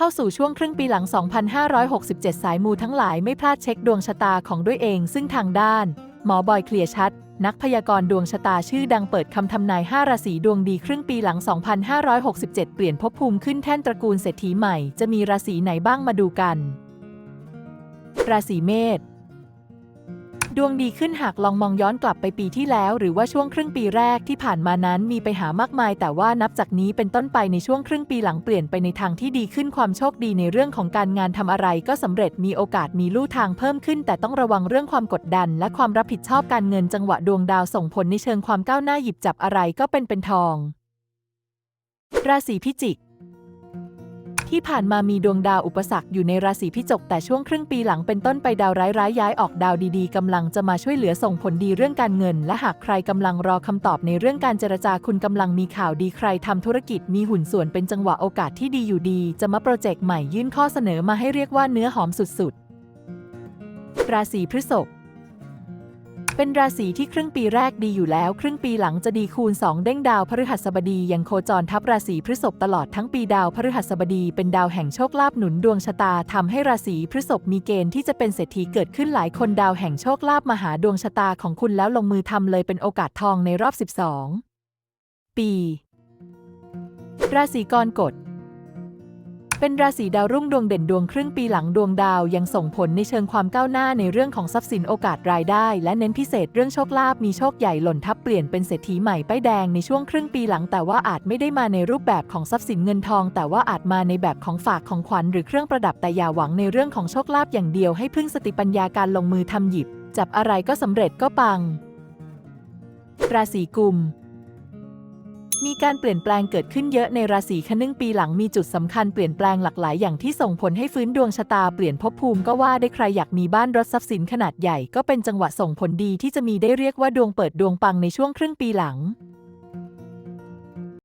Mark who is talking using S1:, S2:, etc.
S1: เข้าสู่ช่วงครึ่งปีหลัง 2567 สายมูทั้งหลายไม่พลาดเช็คดวงชะตาของด้วยเองซึ่งทางด้าน หมอบอยเคลียร์ชัด นักพยากรณ์ดวงชะตาชื่อดังเปิดคำทำนาย 5 ราศีดวงดีครึ่งปีหลัง 2567 เปลี่ยนภพภูมิขึ้นแท่นตระกูลเศรษฐีใหม่ จะมีราศีไหนบ้างมาดูกัน ราศีเมษ ดวงดีขึ้นหากลองมองย้อนกลับไปปีที่แล้ว หรือว่าช่วงครึ่งปีแรกที่ผ่านมานั้นมีไปหามากมาย แต่ว่านับจากนี้เป็นต้นไปในช่วงครึ่งปีหลังเปลี่ยนไปในทางที่ดีขึ้นความโชคดีในเรื่องของการงานทำอะไรก็สำเร็จมีโอกาสมีลู่ทางเพิ่มขึ้น แต่ต้องระวังเรื่องความกดดัน และความรับผิดชอบการเงินจังหวะดวงดาวส่งผลในเชิงความก้าวหน้าหยิบจับอะไรก็เป็นเป็นทอง ราศีพิจิก ที่ผ่านมามีดวงดาวอุปสรรคอยู่ในราศีพิจกแต่ช่วงครึ่งปีหลังเป็นต้นไปดาวร้ายๆย้ายออกดาวดีๆกำลังจะมาช่วยเหลือส่งผลดีเรื่องการเงิน และหากใครกำลังรอคำตอบในเรื่องการเจรจาคุณกำลังมีข่าวดีใครทำธุรกิจมีหุ่นส่วนเป็นจังหวะโอกาสที่ดีอยู่ดี จะมาโปรเจกต์ใหม่ยื่นข้อเสนอมาให้เรียกว่าเนื้อหอมสุดๆ ราศีพฤษภ เป็นราศีที่ครึ่งปีแรกดีอยู่แล้ว ครึ่งปีหลังจะดีคูณ 2 เด้งดาวพฤหัสบดียังโคจรทับราศีพฤษภตลอดทั้งปีดาวพฤหัสบดีเป็นดาวแห่งโชคลาภหนุนดวงชะตาทำให้ราศีพฤษภมีเกณฑ์ที่จะเป็นเศรษฐีเกิดขึ้นหลายคนดาวแห่งโชคลาภมาหาดวงชะตาของคุณแล้วลงมือทำเลยเป็นโอกาสทองในรอบ 12 ปี ราศีกรกฎ เป็นราศีดาวรุ่งดวงเด่นดวงครึ่งปีหลังดวงดาวยังส่งผลในเชิงความก้าวหน้าในเรื่องของทรัพย์สินโอกาสรายได้ และเน้นพิเศษเรื่องโชคลาภมีโชคใหญ่หล่นทับเปลี่ยนเป็นเศรษฐีใหม่ป้ายแดงในช่วงครึ่งปีหลัง แต่ว่าอาจไม่ได้มาในรูปแบบของทรัพย์สินเงินทอง แต่ว่าอาจมาในแบบของฝากของขวัญหรือเครื่องประดับแต่อย่าหวังในเรื่องของโชคลาภอย่างเดียวให้พึ่งสติปัญญาการลงมือทำหยิบ จับอะไรก็สำเร็จก็ปัง ราศีกุม มีการเปลี่ยนแปลงเกิดขึ้นเยอะในราศีคนึงปีหลังมีจุดสำคัญเปลี่ยนแปลงหลากหลายอย่างที่ส่งผลให้ฟื้นดวงชะตาเปลี่ยนภพภูมิก็ว่าได้ใครอยากมีบ้านรถทรัพย์สินขนาดใหญ่ก็เป็นจังหวะส่งผลดีที่จะมีได้เรียกว่าดวงเปิดดวงปังในช่วงครึ่งปีหลัง